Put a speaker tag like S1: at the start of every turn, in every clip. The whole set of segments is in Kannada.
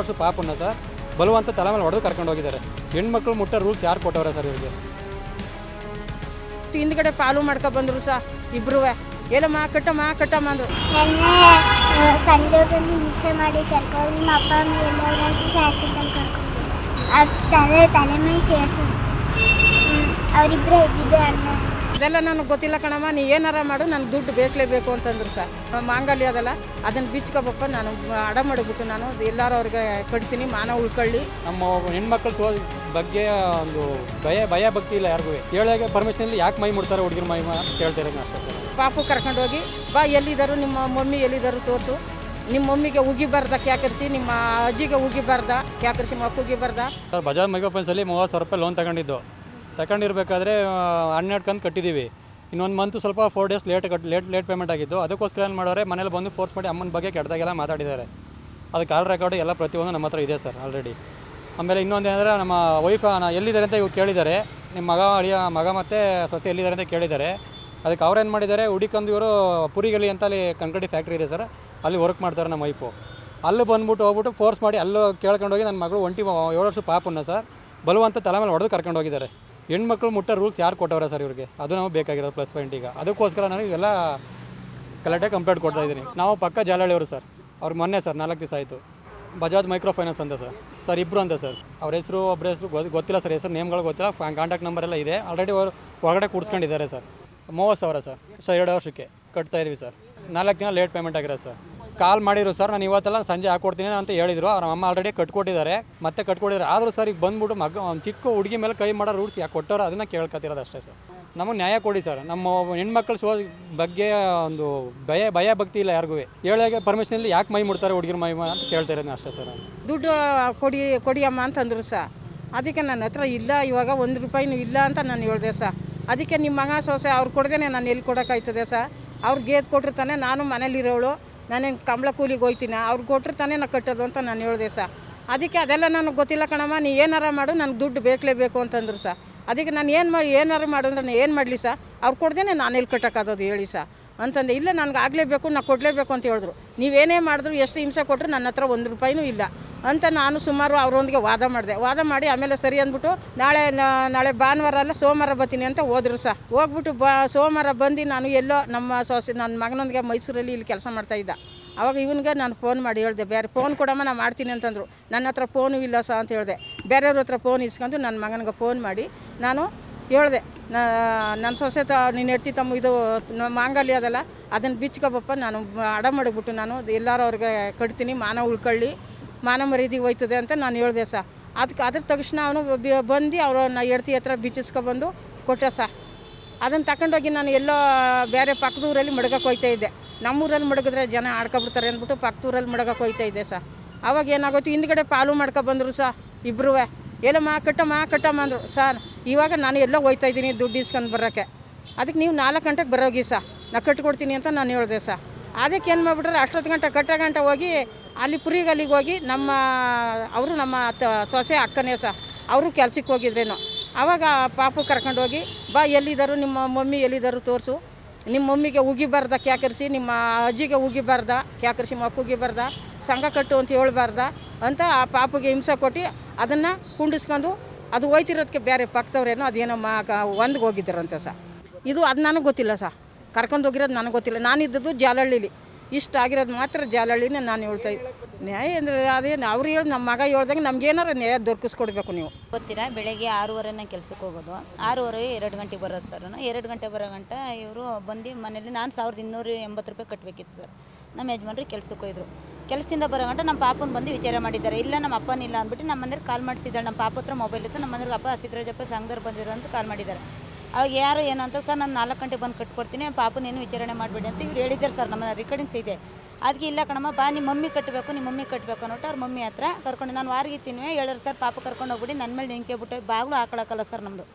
S1: ವರ್ಷ ಪಾಪನ್ನ ಸರ್. ಬಲವಂತ ತಲೆ ಮೇಲೆ ಹೊಡೆದು ಕರ್ಕೊಂಡು ಹೋಗಿದ್ದಾರೆ. ಹೆಣ್ಮಕ್ಳು ಮುಟ್ಟ ರೂಲ್ಸ್ ಯಾರು ಕೊಟ್ಟವ್ರೆ ಸರ್ ಇವ್ರಿಗೆ?
S2: ಹಿಂದ್ಗಡೆ ಪಾಲು ಮಾಡ್ಕೊ ಬಂದ್ರು ಸಹ ಇಬ್ರು ಏನ ಮಾ ಕಟ್ಟಮ್ಮ ಅಂದ್ರು.
S3: ನೆನ್ನೆ ಮಾಂದ್ರು ಹಿಂಸೆ ಮಾಡಿ ಕರ್ಕೊಂಡು ನಿಮ್ಮ ಅಪ್ಪ ಅಮ್ಮ ಎಲ್ಲವ್ರ ಆಕ್ಸಿಡೆಂಟ್ ಕರ್ಕೊಂಡು ತಲೆ ತಲೆ ಮೇಲೆ ಸೇರಿಸು ಅವರಿಬ್ಬರೇ ಇದ್ದಿದ್ದೆ ಅಣ್ಣ
S2: ಅದೆಲ್ಲ ನನಗೆ ಗೊತ್ತಿಲ್ಲ ಕಣಮ್ಮ ನೀ ಏನಾರ ಮಾಡು ನನಗೆ ದುಡ್ಡು ಬೇಕಲೇಬೇಕು ಅಂತಂದ್ರು ಸರ್ ಮಾಂಗಲ್ಯ ಅದಲ್ಲ ಅದನ್ನು ಬಿಚ್ಕೊಬಪ್ಪ ನಾನು ಅಡ ಮಾಡಿಬಿಟ್ಟು ನಾನು ಎಲ್ಲರೂ ಅವ್ರಿಗೆ ಕಟ್ತೀನಿ ಮಾನ ಉಳ್ಕೊಳ್ಳಿ.
S1: ನಮ್ಮ ಹೆಣ್ಮಕ್ಳು ಸೋ ಬಗ್ಗೆ ಒಂದು ಭಯ ಭಯ ಭಕ್ತಿ ಇಲ್ಲ ಯಾರಿಗೂ. ಹೇಳೋಕೆ ಪರ್ಮಿಷನ್ ಯಾಕೆ ಮೈ ಮುಡ್ತಾರೆ ಹುಡುಗಿರ ಮೈ ಮ- ಅಂತ ಕೇಳ್ತಾ ಇರೋದು ಅಷ್ಟೇ ಸರ್.
S2: ಪಾಪು ಕರ್ಕೊಂಡು ಹೋಗಿ ಬಾ ಎಲ್ಲಿದ್ದಾರು ನಿಮ್ಮ ಮಮ್ಮಿ ಎಲ್ಲಿದ್ದಾರು ತೋರಿಸು. ನಿಮ್ಮ ಮಮ್ಮಿಗೆ ಉಗಿಬಾರ್ದ ಕ್ಯಾಕರಿಸಿ ನಿಮ್ಮ ಅಜ್ಜಿಗೆ ಉಗಿಬಾರ್ದ ಕ್ಯಾಕರಿಸಿ ಮಕ್ಕ ಉಗಿಬಾರ್ದ
S1: ಸರ್ ಬಜಾಜ್ ಮೈಕ್ರೋ ಮೂವತ್ತು ಸಾವಿರ ರೂಪಾಯಿ ಲೋನ್ ತಗೊಂಡಿದ್ದು. ತಗೊಂಡಿರ್ಬೇಕಾದ್ರೆ ಹನ್ನೆರಡು ಕಂತು ಕಟ್ಟಿದ್ದೀವಿ ಇನ್ನೊಂದು ಮಂತು ಸ್ವಲ್ಪ four days late cut late late payment ಆಗಿದ್ದು ಅದಕ್ಕೋಸ್ಕರ ಏನು ಮಾಡೋರೆ, ಮನೇಲಿ ಬಂದು ಫೋರ್ಸ್ ಮಾಡಿ ಅಮ್ಮನ ಬಗ್ಗೆ ಕೆಟ್ಟದಾಗೆಲ್ಲ ಮಾತಾಡಿದ್ದಾರೆ. ಅದು ಕಾಲ್ ರೆಕಾರ್ಡ್ ಎಲ್ಲ ಪ್ರತಿಯೊಂದು ನಮ್ಮ ಹತ್ರ ಇದೆ ಸರ್ ಆಲ್ರೆಡಿ ಆಮೇಲೆ ಇನ್ನೊಂದು ಏನಂದರೆ, ನಮ್ಮ ವೈಫ್ ಎಲ್ಲಿದ್ದಾರೆ ಅಂತ ಇವ್ರು ಕೇಳಿದ್ದಾರೆ. ನಿಮ್ಮ ಮಗ, ಅಳಿಯ, ಮಗ ಮತ್ತು ಸೊಸೆ ಎಲ್ಲಿದ್ದಾರೆ ಅಂತ ಕೇಳಿದ್ದಾರೆ. ಅದಕ್ಕೆ ಅವ್ರೇನು ಮಾಡಿದ್ದಾರೆ ಹುಡುಕಂದು ಇವರು ಪುರಿಗಲಿ ಅಂತ ಅಲ್ಲಿ ಕನ್ಕಡಿ ಫ್ಯಾಕ್ಟ್ರಿ ಇದೆ ಸರ್. ಅಲ್ಲಿ ವರ್ಕ್ ಮಾಡ್ತಾರೆ ನಮ್ಮ ವೈಫು ಅಲ್ಲಿ ಬಂದ್ಬಿಟ್ಟು ಹೋಗ್ಬಿಟ್ಟು ಫೋರ್ಸ್ ಮಾಡಿ ಅಲ್ಲೂ ಕೇಳ್ಕೊಂಡೋಗಿ ನನ್ನ ಮಗಳು ಒಂಟಿ, ಏಳು ವರ್ಷ ಪಾಪನ್ನ ಸರ್. ಬಲವಂತ ತಲೆ ಮೇಲೆ ಹೊಡೆದು ಕರ್ಕೊಂಡು ಹೋಗಿದ್ದಾರೆ ಹೆಣ್ಮಕ್ಳು ಮುಟ್ಟ ರೂಲ್ಸ್ ಯಾರು ಕೊಟ್ಟವ್ರೆ ಸರ್ ಇವ್ರಿಗೆ? ಅದು ನಾವು ಬೇಕಾಗಿರೋದು ಪ್ಲಸ್ ಪಾಯಿಂಟ್ ಈಗ. ಅದಕ್ಕೋಸ್ಕರ ನಾನು ಇವೆಲ್ಲ ಕಲೆಕ್ಟಾಗಿ ಕಂಪ್ಲೇಂಟ್ ಕೊಡ್ತಾ ಇದ್ದೀನಿ. ನಾವು ಪಕ್ಕ ಜಾಲಹಳ್ಳಿಯವರು ಸರ್ ಅವ್ರು ಮೊನ್ನೆ ಸರ್ ನಾಲ್ಕು ದಿವಸ ಆಯಿತು. ಬಜಾಜ್ ಮೈಕ್ರೋ ಫೈನಾನ್ಸ್ ಅಂತ ಸರ್ ಸರ್ ಇಬ್ಬರು ಅಂತ ಸರ್ ಅವ್ರ ಹೆಸರು ಒಬ್ಬರ ಹೆಸರು ಗೊತ್ತು ಗೊತ್ತಿಲ್ಲ ಸರ್ ಹೆಸರು, ನೇಮ್ಗಳು ಗೊತ್ತಿಲ್ಲ. ಕಾಂಟ್ಯಾಕ್ಟ್ ನಂಬರ್ ಎಲ್ಲ ಇದೆ. ಆಲ್ರೆಡಿ ಅವರು ಹೊರಗಡೆ ಕೂಡಿಸ್ಕೊಂಡಿದ್ದಾರೆ ಸರ್ ಮೂವತ್ತು ಸಾವಿರ ಸರ್ ಸರ್ ಎರಡು ವರ್ಷಕ್ಕೆ ಕಟ್ತಾ ಇದೀವಿ ಸರ್ ನಾಲ್ಕು ದಿನ ಲೇಟ್ ಪೇಮೆಂಟ್ ಆಗಿರೋದು ಸರ್ ಕಾಲ್ ಮಾಡಿದ್ರು, ಸರ್, ನಾನು ಇವತ್ತೆಲ್ಲ ಸಂಜೆ ಹಾಕ್ಕೊಡ್ತೀನಿ ಅಂತ ಹೇಳಿದ್ರು. ಅವ್ರ ಅಮ್ಮ ಆಲ್ರೆಡಿ ಕಟ್ಕೊಟ್ಟಿದ್ದಾರೆ. ಮತ್ತೆ ಕಟ್ಕೊಟ್ಟಿದ್ದಾರೆ. ಆದರೂ ಸರ್, ಈಗ ಬಂದ್ಬಿಟ್ಟು ಮಗ, ಒಂದು ಚಿಕ್ಕ ಹುಡುಗಿ ಮೇಲೆ ಕೈ ಮಾಡೋ ರೂಲ್ಸ್ ಯಾಕೆ ಕೊಟ್ಟವ್ರು ಅದನ್ನು ಕೇಳ್ಕೊತಿರೋದು ಅಷ್ಟೇ ಸರ್. ನಮಗೆ ನ್ಯಾಯ ಕೊಡಿ ಸರ್. ನಮ್ಮ ಹೆಣ್ಮಕ್ಳು ಸೋ ಬಗ್ಗೆ ಒಂದು ಭಯ ಭಯ ಭಕ್ತಿ ಇಲ್ಲ ಯಾರಿಗೂ ಹೇಳಾಗೆ ಪರ್ಮಿಷನಲ್ಲಿ ಯಾಕೆ ಮೈ ಮುಡ್ತಾರೆ ಹುಡುಗಿರ ಮೈ ಅಂತ ಕೇಳ್ತಾ ಇರೋದು ಅಷ್ಟೇ ಸರ್
S2: ದುಡ್ಡು ಕೊಡಿ ಕೊಡಿಯಮ್ಮ ಅಂತಂದ್ರು ಸರ್. ಅದಕ್ಕೆ ನನ್ನ ಹತ್ರ ಇಲ್ಲ, ಇವಾಗ ಒಂದು ರೂಪಾಯಿನೂ ಇಲ್ಲ ಅಂತ ನಾನು ಹೇಳಿದೆ ಸರ್. ಅದಕ್ಕೆ ನಿಮ್ಮ ಮಗ ಸೊಸೆ ಅವ್ರು ಕೊಡ್ದೇನೆ ನಾನು ಎಲ್ಲಿ ಕೊಡೋಕ್ಕಾಯ್ತದೆ ಸರ್. ಅವ್ರು ಗೇದ್ ಕೊಟ್ಟಿರ್ತಾನೆ ನಾನು ಮನೇಲಿರೋಳು. ನಾನೇನು ಕಂಬಳ ಕೂಲಿಗೆ ಹೋಯ್ತೀನಿ, ಅವ್ರು ತಾನೇ ನಾ ಕಟ್ಟೋದು ಅಂತ ನಾನು ಹೇಳಿದೆ ಸರ್ ಅದಕ್ಕೆ ಅದೆಲ್ಲ ನನಗೆ ಗೊತ್ತಿಲ್ಲ ಕಣಮ್ಮ, ನೀ ಏನಾರ ಮಾಡು ನನಗೆ ದುಡ್ಡು ಬೇಕಲೇಬೇಕು ಅಂತಂದ್ರು ಸರ್ ಅದಕ್ಕೆ ನಾನು ಏನು ಮಾಡಿ ಏನಾರು ಅಂದ್ರೆ ನಾನು ಏನು ಮಾಡಲಿ ಸರ್ ಅವ್ರು ಕೊಡ್ದೇನೆ ನಾನು ಎಲ್ಲಿ ಕಟ್ಟೋಕ್ಕಾಗೋದು ಹೇಳಿ ಸಹ ಅಂತಂದೆ, ಇಲ್ಲ, ನನಗೆ ಆಗಲೇಬೇಕು ನಾನು ಕೊಡಲೇಬೇಕು ಅಂತ ಹೇಳಿದ್ರು. ನೀವೇನೇ ಮಾಡಿದ್ರು, ಎಷ್ಟು ಹಿಂಸೆ ಕೊಟ್ಟರು ನನ್ನ ಹತ್ರ ಒಂದು ರೂಪಾಯಿನೂ ಇಲ್ಲ. ಅಂತ ನಾನು ಸುಮಾರು ಅವರೊಂದಿಗೆ ವಾದ ಮಾಡಿದೆ. ವಾದ ಮಾಡಿ ಆಮೇಲೆ ಸರಿ ಅಂದ್ಬಿಟ್ಟು, ನಾಳೆ ನಾಳೆ ಭಾನುವಾರ ಅಲ್ಲ, ಸೋಮವಾರ ಬರ್ತೀನಿ ಅಂತ ಹೋದ್ರು ಸಹ ಹೋಗ್ಬಿಟ್ಟು ಬಾ, ಸೋಮವಾರ ಬಂದು ನಾನು ಎಲ್ಲೋ ನಮ್ಮ ಸೊಸೆ, ನನ್ನ ಮಗನೊಂದಿಗೆ ಮೈಸೂರಲ್ಲಿ ಇಲ್ಲಿ ಕೆಲಸ ಮಾಡ್ತಾಯಿದ್ದ ಅವಾಗ ಇವನಿಗೆ ನಾನು ಫೋನ್ ಮಾಡಿ ಹೇಳಿದೆ, ಬೇರೆ ಫೋನ್ ಕೊಡಮ್ಮ ನಾನು ಮಾಡ್ತೀನಿ ಅಂತಂದರು. ನನ್ನ ಹತ್ರ ಫೋನು ಇಲ್ಲ ಸಹ ಅಂತ ಹೇಳಿದೆ. ಬೇರೆಯವ್ರ ಹತ್ರ ಫೋನ್ ಇಸ್ಕೊಂಡು ನನ್ನ ಮಗನಿಗೆ ಫೋನ್ ಮಾಡಿ, ನಾನು ಹೇಳಿದೆ ನನ್ನ ಸೊಸೆ ತ, ನೀನು ಹೆಡ್ತಿ ತಮ್ಮ ಇದು ಮಾಂಗಲ್ಯ ಅದಲ್ಲ ಅದನ್ನು ಬಿಚ್ಕೊಬಪ್ಪ, ನಾನು ಅಡ ಮಾಡಿಬಿಟ್ಟು ನಾನು ಎಲ್ಲರೂ ಅವ್ರಿಗೆ ಕಟ್ತೀನಿ, ಮಾನ ಉಳ್ಕೊಳ್ಳಿ, ಮಾನ ಮರ್ಯಾದೆ ಹೋಯ್ತದೆ ಅಂತ ನಾನು ಹೇಳಿದೆ ಸಾ. ಅದಕ್ಕೆ ಅದ್ರ ತಕ್ಷಣ ಅವನು ಬಂದು ಅವರು ನಾ ಹೆಡ್ತಿ ಹತ್ರ ಬಿಚ್ಚಿಸ್ಕೊಬಂದು ಕೊಟ್ಟೆ ಸಹ ಅದನ್ನು ತಗೊಂಡೋಗಿ ನಾನು ಎಲ್ಲೋ ಬೇರೆ ಪಕ್ಕದ ಊರಲ್ಲಿ ಮಡ್ಗಕ್ಕೆ ಹೋಯ್ತಾ ಇದ್ದೆ. ನಮ್ಮೂರಲ್ಲಿ ಮಡಗಿದ್ರೆ ಜನ ಆಡ್ಕೊಬಿಡ್ತಾರೆ ಅಂದ್ಬಿಟ್ಟು ಪಕ್ಕದೂರಲ್ಲಿ ಮಡಗಕ್ಕೆ ಹೋಯ್ತಾ ಇದ್ದೆ ಸಹ ಅವಾಗ ಏನಾಗೋಯ್ತು, ಹಿಂದ್ಗಡೆ ಪಾಲು ಮಾಡ್ಕೊ ಬಂದರು ಸಹ ಇಬ್ಬರೂ ಎಲ್ಲಮ್ಮ ಕಟ್ಟಮ್ಮ ಕಟ್ಟಮ್ಮ ಅಂದರು. ಸರ್, ಇವಾಗ ನಾನು ಎಲ್ಲೋ ಹೋಯ್ತಾ ಇದ್ದೀನಿ ದುಡ್ಡು ಇಸ್ಕೊಂಡು ಬರೋಕ್ಕೆ. ಅದಕ್ಕೆ ನೀವು ನಾಲ್ಕು ಗಂಟೆಗೆ ಬರೋಗಿ ಸಾ. ನಾ ಕಟ್ಕೊಡ್ತೀನಿ ಅಂತ ನಾನು ಹೇಳಿದೆ ಸರ್ ಅದಕ್ಕೆ ಏನು ಮಾಡಿಬಿಟ್ರೆ, ಅಷ್ಟೊತ್ತು ಗಂಟೆ ಕಟ್ಟ ಗಂಟೆ ಹೋಗಿ ಅಲ್ಲಿ ಪುರಿಗಲ್ಲಿಗೆ ಹೋಗಿ ನಮ್ಮ, ಅವರು ನಮ್ಮ ತ ಸೊಸೆ ಅಕ್ಕನೇ ಸಹ ಅವರು ಕೆಲ್ಸಕ್ಕೆ ಹೋಗಿದ್ರೇನೋ. ಆವಾಗ ಪಾಪು ಕರ್ಕೊಂಡು ಹೋಗಿ, ಬಾ ಎಲ್ಲಿದ್ದಾರು, ನಿಮ್ಮ ಮಮ್ಮಿ ಎಲ್ಲಿದ್ದಾರು ತೋರಿಸು. ನಿಮ್ಮ ಮಮ್ಮಿಗೆ ಉಗಿಬಾರ್ದ ಕ್ಯಾಕರಿಸಿ, ನಿಮ್ಮ ಅಜ್ಜಿಗೆ ಉಗಿಬಾರ್ದ ಕ್ಯಾಕರಿಸಿ ಮಕ್ಕ ಉಗಿಬಾರ್ದ ಸಂಘ ಕಟ್ಟು ಅಂತ ಹೇಳ್ಬಾರ್ದ ಅಂತ ಆ ಪಾಪುಗೆ ಹಿಂಸೆ ಕೊಟ್ಟು ಅದನ್ನು ಕುಂಡಿಸ್ಕೊಂಡು ಅದು ಹೋಯ್ತಿರೋದಕ್ಕೆ ಬೇರೆ ಪಕ್ಕದವ್ರೇನೋ ಅದೇನೋ ಮಾ ಒಂದು ಹೋಗಿದ್ದಾರಂತೆ ಸಹ ಇದು ಅದು ನನಗೆ ಗೊತ್ತಿಲ್ಲ ಸರ್. ಕರ್ಕೊಂಡು ಹೋಗಿರೋದು ನನಗೆ ಗೊತ್ತಿಲ್ಲ. ನಾನಿದ್ದದ್ದು ಜಾಲಹಳ್ಳಿಲಿ. ಇಷ್ಟ ಆಗಿರೋದು ಮಾತ್ರ ಜಾಲಹಳ್ಳಿನೇ ನಾನು ಹೇಳ್ತಾ ನ್ಯಾಯ ಅಂದರೆ ಅದೇ ಅವ್ರು ಹೇಳಿ ನಮ್ಮ ಮಗ ಹೇಳ್ದಂಗೆ ನಮ್ಗೇನಾರು ನ್ಯಾಯ ದೊರಕಿಸ್ಕೊಡ್ಬೇಕು ನೀವು.
S4: ಗೊತ್ತಿರಾ? ಬೆಳಗ್ಗೆ ಆರೂವರೆನೇ ಕೆಲ್ಸಕ್ಕೆ ಹೋಗೋದು. ಆರೂವರೆ ಎರಡು ಗಂಟೆಗೆ ಬರೋದು ಸರ್. ನಾನು ಎರಡು ಗಂಟೆ ಬರೋ ಗಂಟ ಇವರು ಬಂದು ಮನೇಲಿ ನಾನು ಸಾವಿರದ ಇನ್ನೂರ ಎಂಬತ್ತು ರೂಪಾಯಿ ಕಟ್ಟಬೇಕಿತ್ತು ಸರ್. ನಮ್ಮ ಯಜಮಾನ್ರು ಕೆಲ್ಸಕ್ಕೆ ಹೋಯಿದ್ರು. ಕೆಲಸದಿಂದ ಬರೋ ಗಂಟ ನಮ್ಮ ಪಾಪನ ಬಂದು ವಿಚಾರ ಮಾಡಿದ್ದಾರೆ. ಇಲ್ಲ, ನಮ್ಮ ಅಪ್ಪನಿಲ್ಲ ಅಂದ್ಬಿಟ್ಟು ನಮ್ಮ ಮನೇಲಿ ಕಾಲ್ ಮಾಡಿಸಿದ್ದಾಳೆ. ನಮ್ಮ ಪಾಪ ಹತ್ರ ಮೊಬೈಲ್ ಇತ್ತು. ನಮ್ಮ ಮನೇಲಿ ಅಪ್ಪ ಸಿದ್ದರಾಜಪ್ಪ ಸಂಘದವ್ರು ಬಂದಿರೋ ಅಂತ ಕಾಲ್ ಮಾಡಿದ್ದಾರೆ. ಅವಾಗ ಯಾರು ಏನು ಅಂತ, ಸರ್, ನಾನು ನಾಲ್ಕು ಗಂಟೆ ಬಂದು ಕಟ್ಕೊಡ್ತೀನಿ. ಪಾಪನೇನು ವಿಚಾರಣೆ ಮಾಡಬೇಡಿ ಅಂತ ಇವ್ರು ಹೇಳಿದ್ದಾರೆ ಸರ್. ನಮ್ಮ ರೆಕಾರ್ಡಿಂಗ್ಸ್ ಇದೆ. ಅದಕ್ಕೆ ಇಲ್ಲ ಕಣಮ್ಮ, ಬಾ, ನಿಮ್ಮ ಮಮ್ಮಿ ಕಟ್ಟಬೇಕು, ನಿಮ್ಮ ಮಮ್ಮಿ ಕಟ್ಟಬೇಕು ಅನ್ನೋಟ್ಟು ಅವ್ರ ಮಮ್ಮಿ ಹತ್ರ ಕರ್ಕೊಂಡು, ನಾನು ವಾರಿಗೆ ತಿನ್ನುವೆ. ಹೇಳಿದ್ರು ಸರ್, ಪಾಪ ಕರ್ಕೊಂಡು ಹೋಗ್ಬಿಡಿ. ನನ್ನ ಮೇಲೆ ನಿಂಕೆ ಬಿಟ್ಟು ಬಾಗ್ಲು ಹಾಕೊಳಕ್ಕಲ್ಲ ಸರ್ ನಮ್ಮದು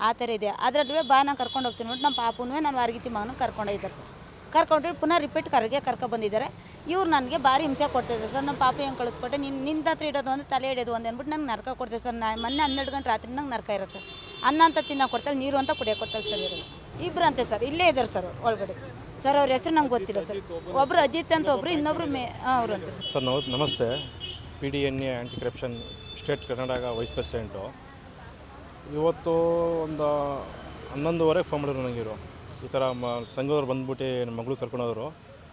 S4: ಆ ಥರ ಇದೆ. ಅದರಲ್ಲೂ ಬಾ, ನಾನು ಕರ್ಕೊಂಡು ಹೋಗ್ತೀನಿ ನೋಡಿ ನಮ್ಮ ಪಾಪನೂ ನಾನು ವಾರಗಿತ್ತಿ ಮಗನೂ ಕರ್ಕೊಂಡೋಗಿದ್ದಾರೆ ಸರ್. ಕರ್ಕೊಂಡ್ರೆ ಪುನಃ ರಿಪೀಟ್ ಕರೆಗೆ ಕರ್ಕೊ ಬಂದಿದ್ದಾರೆ. ಇವ್ರು ನನಗೆ ಭಾರಿ ಹಿಂಸೆ ಕೊಡ್ತಿದ್ರು. ಸರ್, ನಮ್ಮ ಪಾಪ ಹೆಂಗೆ ಕಳಿಸ್ಕೊಟ್ಟೆ? ನಿನ್ನ ನಿಂದ ಹತ್ರ ಇಡೋದು ಒಂದು, ತಲೆ ಹಿಡಿಯೋದು ಒಂದು ಅಂದ್ಬಿಟ್ಟು ನಂಗೆ ನರಕ ಕೊಡ್ತೇವೆ ಸರ್. ನಾ ಮೊನ್ನೆ ಹನ್ನೆರಡು ಗಂಟೆ ರಾತ್ರಿ ನಂಗೆ ನರ್ಕ ಇರೋ ಸರ್. ಅನ್ನ ಅಂತ ತಿನ್ನೋ ಕೊಡ್ತಾರೆ, ನೀರು ಅಂತ ಕುಡಿಯೋ ಕೊಡ್ತಾರೆ ಸರ್ ಇವರು. ಇಬ್ಬರು ಅಂತೆ ಸರ್, ಇಲ್ಲೇ ಇದ್ದಾರೆ ಸರ್ ಒಳಗಡೆ. ಸರ್, ಅವ್ರ ಹೆಸರು ನಂಗೆ ಗೊತ್ತಿಲ್ಲ ಸರ್. ಒಬ್ರು ಅಜಿತ್ ಅಂತ ಒಬ್ರು, ಇನ್ನೊಬ್ರು ಮೇ ಅವರು ಅಂತ
S5: ಸರ್. ನಾವು ನಮಸ್ತೆ. P D N A anti corruption state Karnataka vice president ಇವತ್ತು ಒಂದು ಹನ್ನೊಂದುವರೆಗೆ ಫೋನ್ ಮಾಡಿದ್ರು ನನಗಿರು ಈ ಥರ ಮ ಸಂಘದವ್ರು ಬಂದ್ಬಿಟ್ಟು ನಮ್ಮ ಮಗಳು ಕರ್ಕೊಂಡೋದ್ರು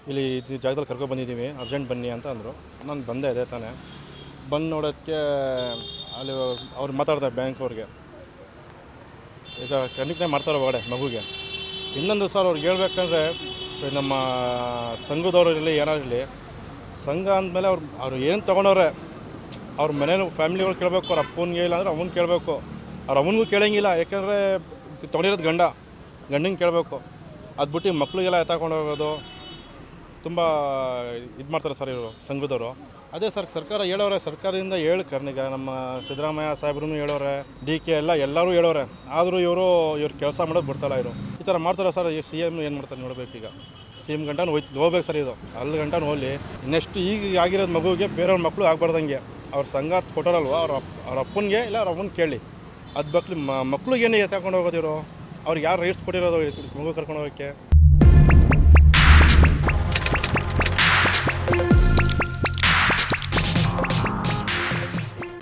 S5: ಇಲ್ಲಿ ಈ ಜಾಗದಲ್ಲಿ ಕರ್ಕೊಂಡು ಬಂದಿದ್ದೀವಿ, ಅರ್ಜೆಂಟ್ ಬನ್ನಿ ಅಂತ ಅಂದರು. ನಾನು ಬಂದೆ ಅದೇ ತಾನೇ. ಬಂದು ನೋಡೋಕ್ಕೆ ಅಲ್ಲಿ ಅವ್ರು ಮಾತಾಡ್ದೆ ಬ್ಯಾಂಕ್ ಅವ್ರಿಗೆ ಈಗ ಕಣ್ಣಿಗೆ ಮಾಡ್ತಾರೆ ಒಳಗಡೆ ಮಗುಗೆ. ಇನ್ನೊಂದು ಸರ್ ಅವ್ರಿಗೆ ಹೇಳ್ಬೇಕಂದ್ರೆ ನಮ್ಮ ಸಂಘದವ್ರು ಇರಲಿ ಇರಲಿ, ಸಂಘ ಅಂದಮೇಲೆ ಅವ್ರು ಅವ್ರು ಏನು ತೊಗೊಂಡವ್ರೆ, ಅವ್ರ ಮನೇಲಿ ಫ್ಯಾಮಿಲಿಗಳು ಕೇಳಬೇಕು, ಅವ್ರ ಅಪ್ಪನಿಗೆ ಇಲ್ಲ ಅಂದರೆ ಅವನಿಗೆ ಕೇಳಬೇಕು. ಅವ್ರ ಅವನಿಗೂ ಕೇಳೋಂಗಿಲ್ಲ, ಯಾಕೆಂದರೆ ತೊಗೊಂಡಿರೋದು ಗಂಡ. ಗಂಡಂಗೆ ಕೇಳಬೇಕು. ಅದು ಬಿಟ್ಟು ಮಕ್ಕಳಿಗೆಲ್ಲ ಎತ್ತಾಕೊಂಡು ಹೋಗೋದು, ತುಂಬ ಇದು ಮಾಡ್ತಾರೆ ಸರ್ ಇವರು, ಸಂಘದವರು. ಅದೇ ಸರ್ ಸರ್ಕಾರ ಹೇಳೋರೆ, ಸರ್ಕಾರದಿಂದ ಹೇಳಿ ಕರ್ನಿಗ. ನಮ್ಮ ಸಿದ್ದರಾಮಯ್ಯ ಸಾಹೇಬ್ರೂ ಹೇಳೋರೆ ಡಿ ಕೆ ಎಲ್ಲ, ಎಲ್ಲರೂ ಹೇಳೋರೆ. ಆದರೂ ಇವರು, ಇವ್ರು ಕೆಲಸ ಮಾಡೋದು ಬಿಡ್ತಾಯಿಲ್ಲ ಇವರು. ಈ ಥರ ಮಾಡ್ತಾರೆ ಸರ್, ಈ ಸಿ ಎಂ ಏನು ಮಾಡ್ತಾರೆ ನೋಡ್ಬೇಕೀಗ ಸಿ ಎಂ ಗಂಟನೂ ಹೋಯ್ತು, ಹೋಗ್ಬೇಕು ಸರ್ ಇದು. ಅಲ್ಲಿ ಗಂಟನೂ ಹೋಗಲಿ. ನೆಕ್ಸ್ಟ್ ಈಗ ಆಗಿರೋದು ಮಗುವಿಗೆ ಬೇರೆಯವ್ರ ಮಕ್ಕಳು ಆಗ್ಬಾರ್ದಂಗೆ. ಅವ್ರ ಸಂಘ ಕೊಟ್ಟರಲ್ವ, ಅವ್ರ ಅವ್ರ ಅಪ್ಪನಿಗೆ ಇಲ್ಲ ಅವ್ರ ಅಮ್ಮನ ಕೇಳಿ. ಅದು ಬಕ್ಲಿ ಮಕ್ಳಿಗೆ ಏನು ಎತ್ತಾಕೊಂಡು ಹೋಗೋದಿರೋ ಅವ್ರಿಗೆ ಯಾರು ರೈಟ್ಸ್ ಕೊಟ್ಟಿರೋದು ಮಗು ಕರ್ಕೊಂಡು ಹೋಗೋಕ್ಕೆ?